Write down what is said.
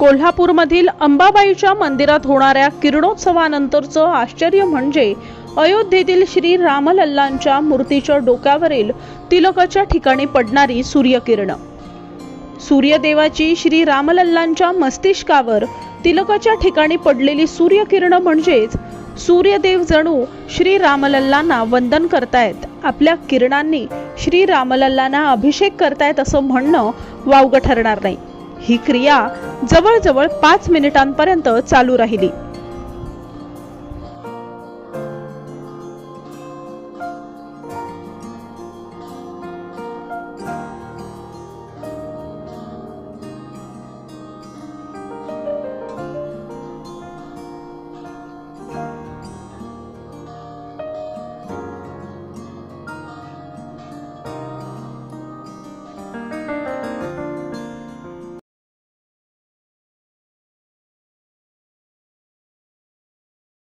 कोल्हापूरमधील अंबाबाईच्या मंदिरात होणाऱ्या किरणोत्सवानंतरचं आश्चर्य म्हणजे अयोध्येतील श्री रामलल्लांच्या मूर्तीच्या डोक्यावरील तिलकाच्या ठिकाणी पडणारी सूर्यकिरणं. सूर्यदेवाची श्री रामलल्लांच्या मस्तिष्कावर तिलकाच्या ठिकाणी पडलेली सूर्यकिरणं म्हणजेच सूर्यदेव जणू श्री रामलल्लांना वंदन करतायत. आपल्या किरणांनी श्री रामलल्लांना अभिषेक करतायत असं म्हणणं वावगं ठरणार नाही. ही क्रिया जवळजवळ पाच मिनिटांपर्यंत चालू राहिली.